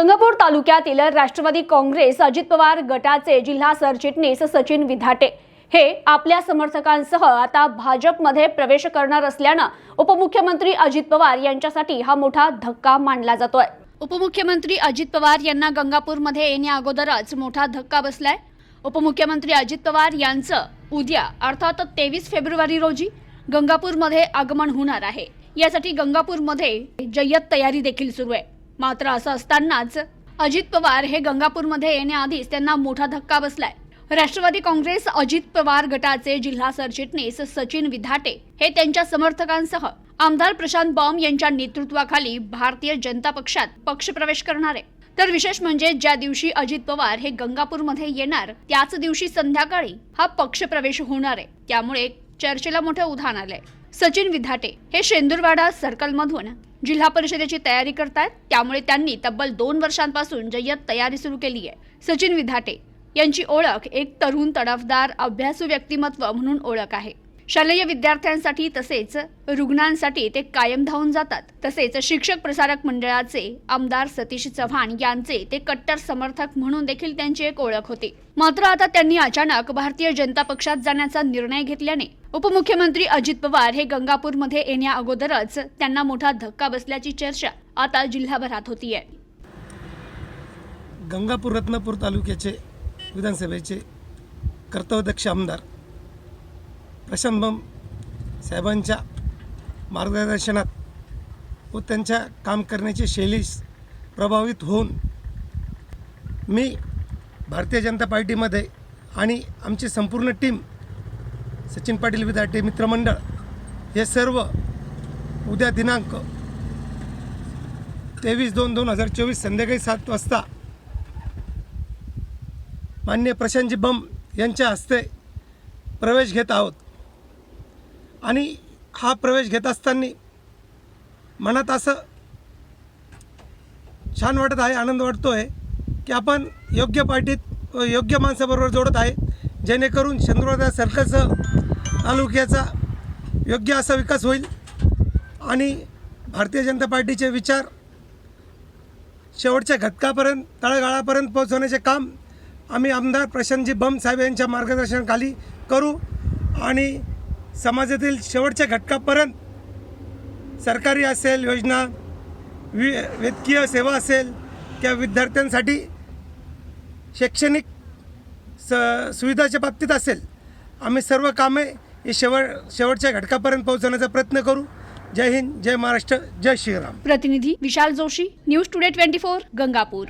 गंगापूर तालुक्यातील राष्ट्रवादी काँग्रेस अजित पवार गटाचे जिल्हा सरचिटणीस सचिन विधाटे हे आपल्या समर्थकांसह आता भाजपमध्ये प्रवेश करणार असल्यानं उपमुख्यमंत्री अजित पवार यांच्यासाठी हा मोठा धक्का मानला जातोय. उपमुख्यमंत्री अजित पवार यांना गंगापूरमध्ये येण्या अगोदरच मोठा धक्का बसलाय. उपमुख्यमंत्री अजित पवार यांचं उद्या अर्थात तेवीस फेब्रुवारी रोजी गंगापूरमध्ये आगमन होणार आहे. यासाठी गंगापूरमध्ये जय्यत तयारी देखील सुरू आहे. मात्र असं असतानाच अजित पवार हे गंगापूरमध्ये येण्याआधीच त्यांना मोठा धक्का बसलाय. राष्ट्रवादी काँग्रेस अजित पवार गटाचे जिल्हा सरचिटणीस सचिन विधाटे हे त्यांच्या समर्थकांसह आमदार प्रशांत बॉम्ब यांच्या नेतृत्वाखाली भारतीय जनता पक्षात पक्षप्रवेश करणार आहे. तर विशेष म्हणजे ज्या दिवशी अजित पवार हे गंगापूरमध्ये येणार त्याच दिवशी संध्याकाळी हा पक्षप्रवेश होणार आहे. त्यामुळे चर्चेला मोठं उधाण आलंय. सचिन विधाटे हे शेंदुरवाडा सर्कलमधून जिल्हा परिषदेची तयारी करतायत. त्यामुळे त्यांनी तब्बल दोन वर्षांपासून जय्यत तयारी सुरू केली आहे. सचिन विधाटे यांची ओळख एक तरुण तडफदार अभ्यासू व्यक्तिमत्व म्हणून ओळख आहे. शालेय विद्यार्थ्यांसाठी तसेच रुग्णांसाठी ते कायम धावून जातात. तसेच शिक्षक प्रसारक मंडळाचे आमदार सतीश चव्हाण यांचे ते कट्टर समर्थक म्हणून देखील त्यांची एक ओळख होती. मात्र आता त्यांनी अचानक भारतीय जनता पक्षात जाण्याचा निर्णय घेतल्याने उपमुख्यमंत्री अजित पवार हे गंगापूरमध्ये येण्या अगोदरच त्यांना मोठा धक्का बसल्याची चर्चा आता जिल्हाभरात होतीये. गंगापूर रत्नापूर तालुक्याचे विधानसभेचे कर्तव्यदक्ष आमदार प्रशंभम बम साहेबांच्या मार्गदर्शनात व त्यांच्या काम करण्याची शैलीस प्रभावित होऊन मी भारतीय जनता पार्टीमध्ये आणि आमची संपूर्ण टीम सचिन पाटील विद्यार्थी मित्रमंडळ हे सर्व उद्या दिनांक तेवीस दोन दोन हजार चोवीस संध्याकाळी सात वाजता मान्य प्रशांतजी बम यांच्या हस्ते प्रवेश घेत आहोत. आणि हा प्रवेश घेत असताना मनात असं छान वाटत आहे आनंद वाटतो आहे की आपण योग्य पार्टीत योग्य माणसाबरोबर जोडत आहे जेणेकरून चंद्रवादा सर्कलचं तालुक्याचा योग्य असा विकास होईल. आणि भारतीय जनता पार्टीचे विचार शेवटच्या घटकापर्यंत तळागाळापर्यंत पोहोचवण्याचे काम आम्ही आमदार प्रशांतजी बम साहेब यांच्या मार्गदर्शनाखाली करू. आणि समाजातील शेवटच्या घटकापर्यंत सरकारी असेल योजना वि वैद्यकीय सेवा असेल किंवा विद्यार्थ्यांसाठी शैक्षणिक स सुविधाच्या बाबतीत असेल आम्ही सर्व कामे ही शेवट शेवटच्या घटकापर्यंत पोहोचवण्याचा प्रयत्न करू. जय हिंद जय महाराष्ट्र जय श्रीराम. प्रतिनिधी Vishal Joshi news today twenty four Gangapur.